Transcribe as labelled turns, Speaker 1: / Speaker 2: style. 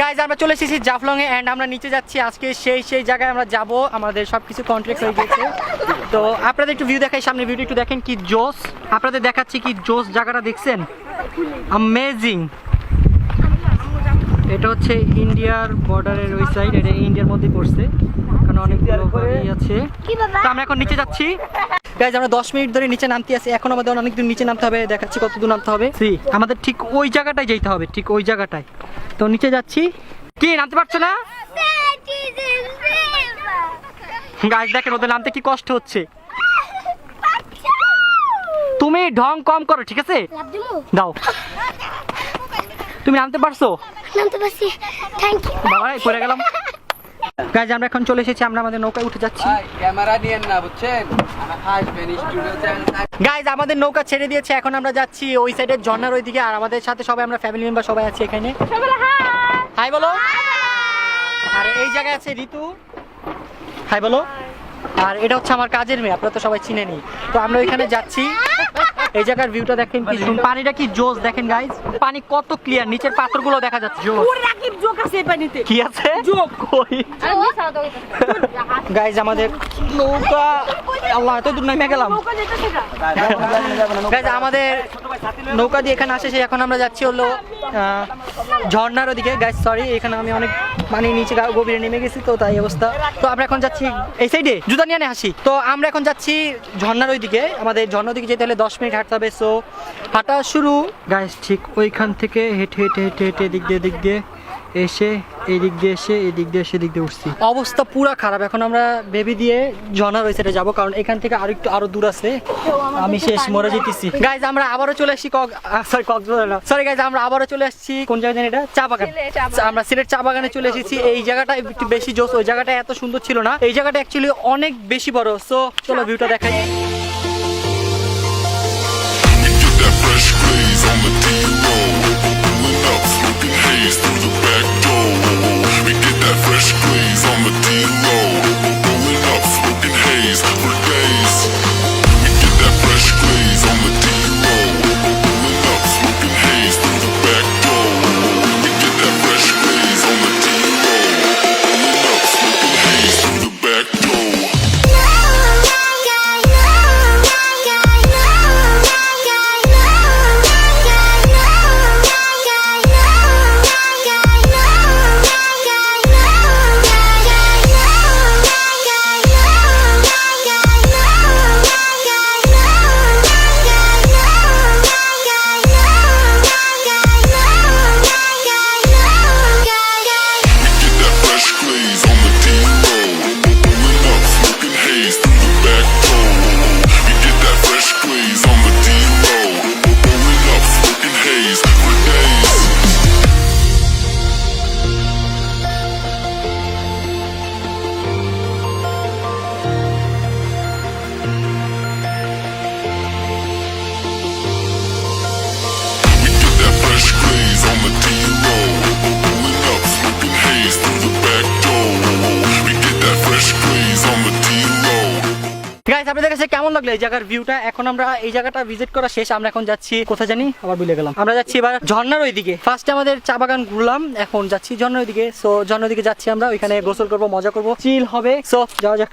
Speaker 1: Guys আমরা চলে এসেছি জাফলং এ এন্ড আমরা নিচে যাচ্ছি আজকে সেই সেই জায়গায় আমরা যাব। আমাদের সবকিছু কন্ট্রাক্ট হয়ে গেছে তো আপনাদের একটু ভিউ দেখাই সামনে ভিডিও একটু দেখেন কি জোস আপনাদের দেখাচ্ছি কি জোস জায়গাটা দেখছেন? অ্যামেজিং এটা হচ্ছে ইন্ডিয়ার বর্ডারের ওই সাইড এটা ইন্ডিয়ার মধ্যে পড়ছে। কারণ বাড়ি আছে।
Speaker 2: কি বাবা?
Speaker 1: তো আমরা এখন নিচে যাচ্ছি। গাইজ আমরা দশ মিনিট ধরে নিচে নামতে আছি। এখন আমাদের অনেক দূর নিচে নামতে হবে দেখাচ্ছি কত দূর নামতে হবে। সি আমাদের ঠিক ওই জায়গাটায় যেতে হবে ঠিক ওই জায়গাটায়। তো নিচে যাচ্ছি। কি নামতে পারছ না? গাছ দেখেন ওদের নামতে কি কষ্ট হচ্ছে। তুমি ঢং কম করো ঠিক আছে? দাও। তুমি নামতে পারছ?
Speaker 2: নামতে পারছি। থ্যাংক ইউ
Speaker 1: বাবা পড়ে গেলাম। গাইজ আমরা এখন চলে এসেছি আমরা আমাদের নৌকায় উঠে যাচ্ছি।
Speaker 3: ক্যামেরা নিয়েন না বুঝছেন?
Speaker 1: গাইজ আমাদের নৌকা ছেড়ে দিয়েছে এখন আমরা যাচ্ছি ওই সাইডের ঝর্ণার ওইদিকে আর আমাদের সাথে সবাই আমরা ফ্যামিলি মেম্বার সবাই আছি এখানে। হাই বলো। আর এই জায়গায় আছে ঋতু। হাই বলো। আর এটা হচ্ছে আমার কাজের মেয়ে আপনারা তো সবাই চিনে চিনেনি তো আমরা ওইখানে যাচ্ছি। এই জায়গার ভিউটা দেখেন কি। পানিটা কি? জোস দেখেন গাইস পানি কত ক্লিয়ার নিচের পাথরগুলো দেখা যাচ্ছে জোস
Speaker 4: রাকিব জোক আছে পানিতে।
Speaker 1: কি আছে? জোক কই? গাইস আমাদের নৌকা আল্লাহ এত দূর নামে গেলাম। আমাদের নৌকা দিয়ে এখানে আসে সে এখন আমরা যাচ্ছি হলো ঝর্নার ওদিকে। গাইজ সরি এখানে আমি অনেক পানি নিচে গা- গভীরে নেমে গেছি তো তাই অবস্থা। তো আমরা এখন যাচ্ছি এই সাইডে জুতা নিয়ে হাসি। তো আমরা এখন যাচ্ছি ঝর্নার ওইদিকে। আমাদের ঝর্ণার দিকে যেতে হলে দশ মিনিট হাঁটতে হবে সো হাঁটা শুরু। গাইজ ঠিক ওইখান থেকে হেঁটে হেঁটে হেঁটে হেঁটে দিক দিয়ে দিক দিয়ে এসে এই দিক দিয়ে এসে এই দিক দিয়ে এসে এদিক দিয়ে উঠছি। অবস্থা পুরা খারাপ। এখন আমরা বেবি দিয়ে ওই সাইডে যাব কারণ এখান থেকে আরও একটু আরও দূর আছে। আমি শেষ মরে যেতেছি। গাইজ আমরা আবারও চলে আসছি কক সরি কক্সবাজার না। সরি গাইজ আমরা আবারও চলে আসছি কোন জায়গায় জানি এটা? চা বাগান। আমরা সিলেট চা বাগানে চলে এসেছি। এই জায়গাটা একটু বেশি জোস ওই জায়গাটা এত সুন্দর ছিল না। এই জায়গাটা অ্যাকচুয়ালি অনেক বেশি বড়। সো চলো ভিউটা দেখাই। গাইস আপনাদের কাছে কেমন লাগল এই জায়গার ভিউটা এখন আমরা এই জায়গাটা ভিজিট করা শেষ। আমরা এখন যাচ্ছি, কোথায় জানি? আবার ভুলে গেলাম। আমরা যাচ্ছি এবার ঝর্ণার ওইদিকে। ফার্স্টে আমাদের চা বাগান ঘুরলাম, এখন যাচ্ছি ঝর্ণার ওইদিকে। সো ঝর্ণার ওইদিকে যাচ্ছি আমরা, ওইখানে গোসল করব, মজা করব চিল হবে। সো যাওয়া যাক।